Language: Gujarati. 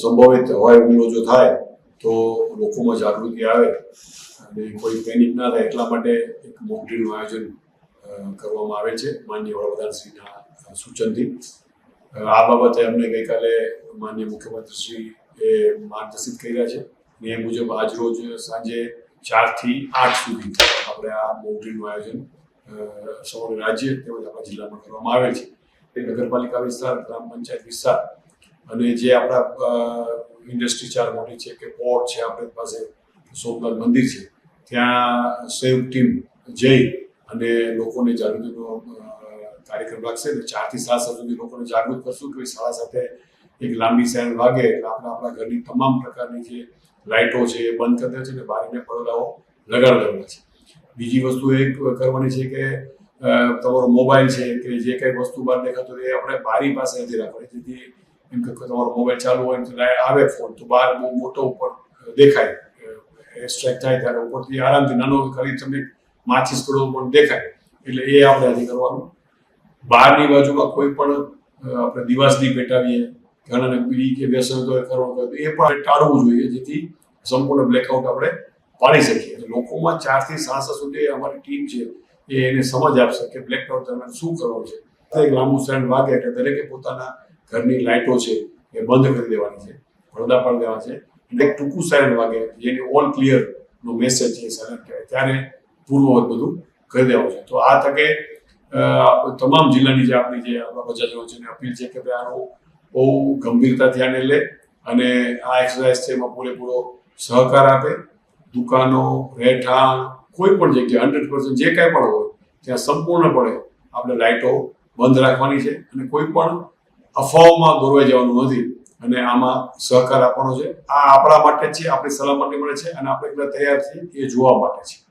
સંભવિત હવાઈ હુમલો જો થાય, તો લોકોમાં જાગૃતિ આવે અને કોઈ પેનિક ના થાય એટલા માટે એક મોક ડ્રીલનું આયોજન કરવામાં આવે છે. માન્ય વડાપ્રધાનશ્રીના સૂચનથી. આ બાબતે અમને ગઈકાલે માન્ય મુખ્યમંત્રીશ્રી એ માર્ગદર્શિત કર્યા છે. અને એ મુજબ આજરોજ સાંજે ચારથી આઠ સુધી આપણે આ મોક ડ્રીલનું આયોજન સમગ્ર રાજ્ય તેમજ આપણા જિલ્લામાં કરવામાં આવે છે. એ નગરપાલિકા વિસ્તાર, ગ્રામ પંચાયત વિસ્તાર અને જે આપણા ઇન્ડસ્ટ્રી ચાર મોટી છે કે પોર્ટ છે, આપણી પાસે સોમનાથ મંદિર છે, ત્યાં સંયુક્ત ટીમ જઈ અને લોકોને જાગૃતિનો કાર્યક્રમ રાખશે અને ચારથી સાત સાત સુધી લોકોને જાગૃત કરશું કે શાળા સાથે એક લાંબી સાયન વાગે એટલે આપણે આપણા ઘરની તમામ પ્રકારની જે લાઇટો છે એ બંધ કરી દે છે અને બારીને પડદાઓ લગાડી દેવાના છે. બીજી વસ્તુ એ કરવાની છે કે તમારો મોબાઈલ છે કે જે કંઈ વસ્તુ બહાર દેખાતો એ આપણે બારી પાસે નથી રાખવાની જેથી એમ કે તમારો મોબાઈલ ચાલુ હોય ને આવે ફોન તો બહાર બહુ મોટો ઉપર દેખાય. સ્ટ્રાઇક થાય ત્યારે ઉપરથી આરામથી નાનો કરી તમે માચીસ પડો પણ દેખાય. એટલે એ આપણે આજે કરવાનું. બહારની બાજુમાં કોઈ પણ આપણે દિવાસની પેટાવીએ ઘણાને બીડી કે વ્યસન તો કરવાનું હોય એ પણ ટાળવું જોઈએ જેથી સંપૂર્ણ બ્લેકઆઉટ આપણે પાડી શકીએ. એટલે લોકોમાં ચારથી સાત સુધી અમારી ટીમ છે એ એને સમજ આપશે કે બ્લેકઆઉટ દરમિયાન શું કરવું છે. એક લાંબુ સ્ટેન્ડ વાગે એટલે દરેકે પોતાના ઘરની લાઇટો છે, એ બંધ કરી દેવાની છે, પડદા પાડી દેવા છે. એટલે એક ટૂંકું સાયરન વાગે, જેની ઓલ ક્લિયર નો મેસેજ છે સાયરન કહેવાય. ત્યારે પૂર્વવત બધું કરી દેવાનું છે. તો આ તકે તમામ જિલ્લાની જે આપણી જે આપણા પ્રજાજનો છે અપીલ છે કે ભાઈ આનું બહુ ગંભીરતાથી આને લે અને આ એક્સરસાઇઝ છે એમાં પૂરેપૂરો સહકાર આપે. દુકાનો, રહેઠાણ, કોઈ પણ જગ્યાએ હંડ્રેડ પર્સન્ટ જે કાંઈ પણ હોય, ત્યાં સંપૂર્ણપણે આપણે લાઇટો બંધ રાખવાની છે અને કોઈ પણ અફવાઓમાં દોરવાઈ જવાનું નથી. અને આમાં સહકાર આપવાનો છે. આ આપણા માટે છે, આપણી સલામતી માટે છે અને આપણે એકલા તૈયાર છીએ એ જોવા માટે છે.